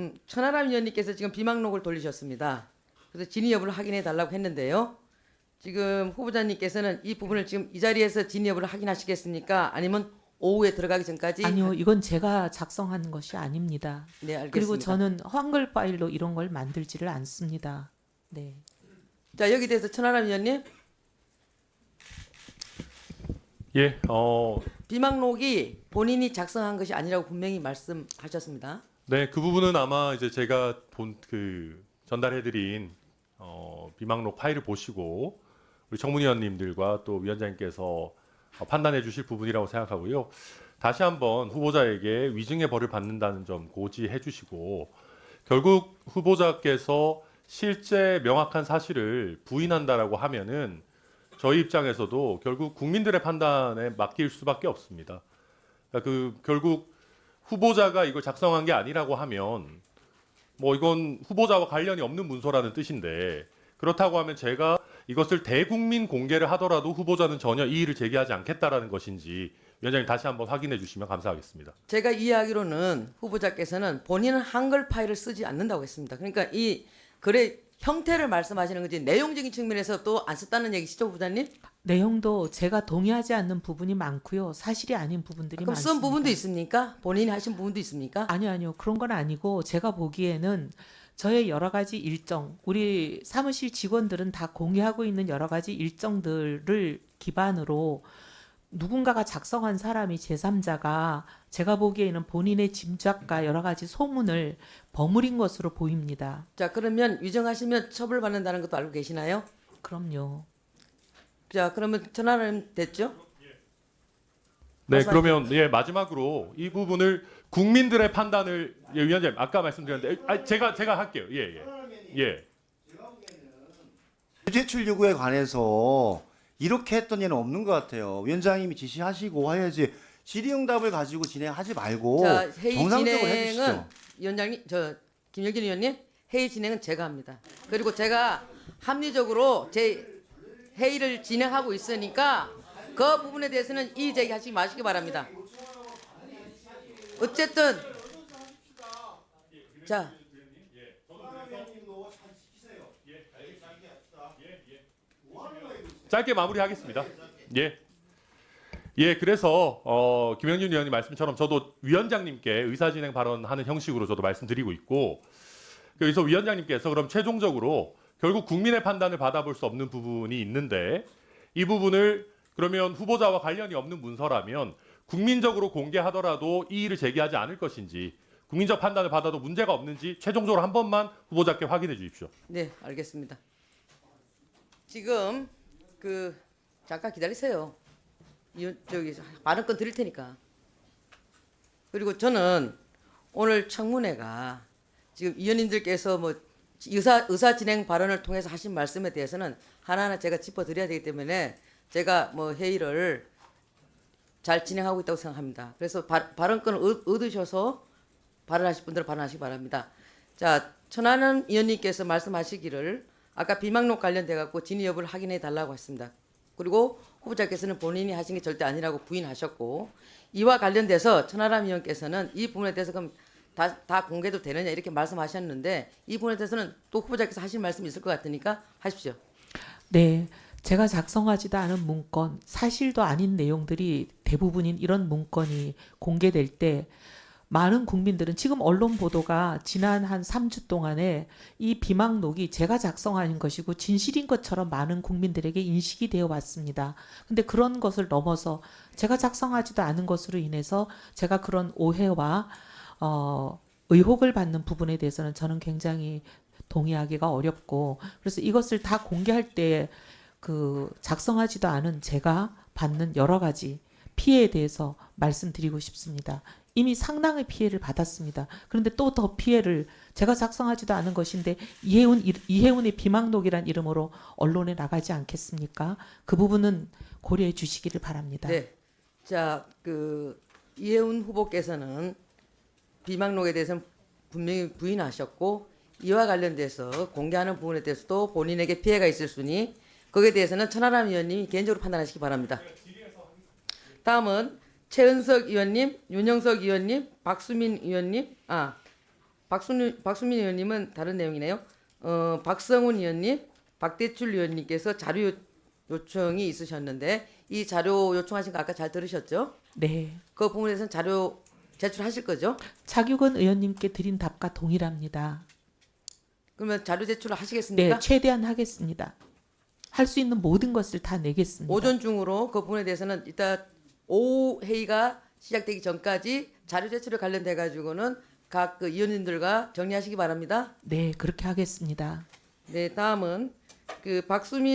음, 천하람 위원님께서 지금 비망록을 돌리셨습니다. 그래서 진위 여부를 확인해 달라고 했는데요. 지금 후보자님께서는 이 부분을 지금 이 자리에서 진위 여부를 확인하시겠습니까? 아니면 오후에 들어가기 전까지? 아니요, 이건 제가 작성한 것이 아닙니다. 네, 알겠습니다. 그리고 저는 한글 파일로 이런 걸 만들지를 않습니다. 네. 자 여기 대해서 천하람 위원님 예, 어, 비망록이 본인이 작성한 것이 아니라고 분명히 말씀하셨습니다. 네, 그 부분은 아마 이제 제가 본 그 전달해드린 어, 비망록 파일을 보시고 우리 청문위원님들과 또 위원장님께서 어, 판단해 주실 부분이라고 생각하고요. 다시 한번 후보자에게 위증의 벌을 받는다는 점 고지해 주시고 결국 후보자께서 실제 명확한 사실을 부인한다라고 하면은 저희 입장에서도 결국 국민들의 판단에 맡길 수밖에 없습니다. 그러니까 그 결국 후보자가 이걸 작성한 게 아니라고 하면 뭐 이건 후보자와 관련이 없는 문서라는 뜻인데 그렇다고 하면 제가 이것을 대국민 공개를 하더라도 후보자는 전혀 이의를 제기하지 않겠다라는 것인지 위원장님 다시 한번 확인해 주시면 감사하겠습니다. 제가 이해하기로는 후보자께서는 본인은 한글 파일을 쓰지 않는다고 했습니다. 그러니까 이 글의 형태를 말씀하시는 거지 내용적인 측면에서 또 안 썼다는 얘기시죠, 후보자님? 내용도 제가 동의하지 않는 부분이 많고요. 사실이 아닌 부분들이 그럼 많습니다. 쓴 부분도 있습니까? 본인이 하신 부분도 있습니까? 아니요, 아니요. 그런 건 아니고 제가 보기에는 저의 여러 가지 일정, 우리 사무실 직원들은 다 공개하고 있는 여러 가지 일정들을 기반으로 누군가가 작성한 사람이 제3자가 제가 보기에는 본인의 짐작과 여러 가지 소문을 버무린 것으로 보입니다. 자, 그러면 위정하시면 처벌받는다는 것도 알고 계시나요? 그럼요. 자, 그러면 전화는 됐죠? 네. 그러면 예 마지막으로 이 부분을 국민들의 판단을 예, 위원장님 아까 말씀드렸는데 아, 제가 제가 할게요. 예, 예. 예. 제출 요구에 관해서 이렇게 했던 예는 없는 것 같아요. 위원장님이 지시하시고 해야지 질의응답을 가지고 진행하지 말고 자, 회의 정상적으로 해주시죠. 위원장님, 저 김영진 위원님, 회의 진행은 제가 합니다. 그리고 제가 합리적으로 제 회의를 진행하고 있으니까 그 부분에 대해서는 이의 제기하지 마시기 바랍니다. 어쨌든 자, 짧게 마무리하겠습니다. 예. 예, 그래서 어, 김영준 위원님 말씀처럼 저도 위원장님께 의사진행 발언하는 형식으로 저도 말씀드리고 있고 그래서 위원장님께서 그럼 최종적으로 결국 국민의 판단을 받아볼 수 없는 부분이 있는데 이 부분을 그러면 후보자와 관련이 없는 문서라면 국민적으로 공개하더라도 이의를 제기하지 않을 것인지 국민적 판단을 받아도 문제가 없는지 최종적으로 한 번만 후보자께 확인해 주십시오. 네, 알겠습니다. 지금 그 잠깐 기다리세요. 이 저기 발언권 드릴 테니까. 그리고 저는 오늘 청문회가 지금 위원님들께서 뭐 의사 의사 진행 발언을 통해서 하신 말씀에 대해서는 하나하나 제가 짚어 드려야 되기 때문에 제가 뭐 회의를 잘 진행하고 있다고 생각합니다. 그래서 바, 발언권을 얻- 얻으셔서 발언하실 분들은 발언하시기 바랍니다. 자, 천하는 위원님께서 말씀하시기를 아까 비망록 관련돼 갖고 진위 여부를 확인해 달라고 했습니다. 그리고 후보자께서는 본인이 하신 게 절대 아니라고 부인하셨고 이와 관련돼서 천하람 위원께서는 이 부분에 대해서 그럼 다, 다 공개도 되느냐 이렇게 말씀하셨는데 이 부분에 대해서는 또 후보자께서 하신 말씀이 있을 것 같으니까 하십시오. 네. 제가 작성하지도 않은 문건, 사실도 아닌 내용들이 대부분인 이런 문건이 공개될 때 많은 국민들은 지금 언론 보도가 지난 한 3주 동안에 이 비망록이 제가 작성한 것이고 진실인 것처럼 많은 국민들에게 인식이 되어 왔습니다. 근데 그런 것을 넘어서 제가 작성하지도 않은 것으로 인해서 제가 그런 오해와 어, 의혹을 받는 부분에 대해서는 저는 굉장히 동의하기가 어렵고 그래서 이것을 다 공개할 때 그 작성하지도 않은 제가 받는 여러 가지 피해에 대해서 말씀드리고 싶습니다. 이미 상당의 피해를 받았습니다. 그런데 또 더 피해를 제가 작성하지도 않은 것인데 이해운 이- 이해운의 비망록이란 이름으로 언론에 나가지 않겠습니까? 그 부분은 고려해 주시기를 바랍니다. 네. 자, 그 이해운 후보께서는 비망록에 대해서는 분명히 부인하셨고 이와 관련돼서 공개하는 부분에 대해서도 본인에게 피해가 있을 수니 거기에 대해서는 천하람 의원님이 개인적으로 판단하시기 바랍니다. 다음은 최은석 의원님, 윤영석 의원님, 박수민 의원님, 아 박수민, 박수민 의원님은 다른 내용이네요. 어, 박성훈 의원님, 박대출 의원님께서 자료 요- 요청이 있으셨는데 이 자료 요청하신 거 아까 잘 들으셨죠? 네. 그 부분에서는 자료 제출하실 거죠? 차규근 의원님께 드린 답과 동일합니다. 그러면 자료 제출을 하시겠습니까? 네, 최대한 하겠습니다. 할 수 있는 모든 것을 다 내겠습니다. 오전 중으로 그 부분에 대해서는 이따 오후 회의가 시작되기 전까지 자료 제출에 관련돼 가지고는 각 그 위원님들과 정리하시기 바랍니다. 네, 그렇게 하겠습니다. 네, 다음은 그 박수민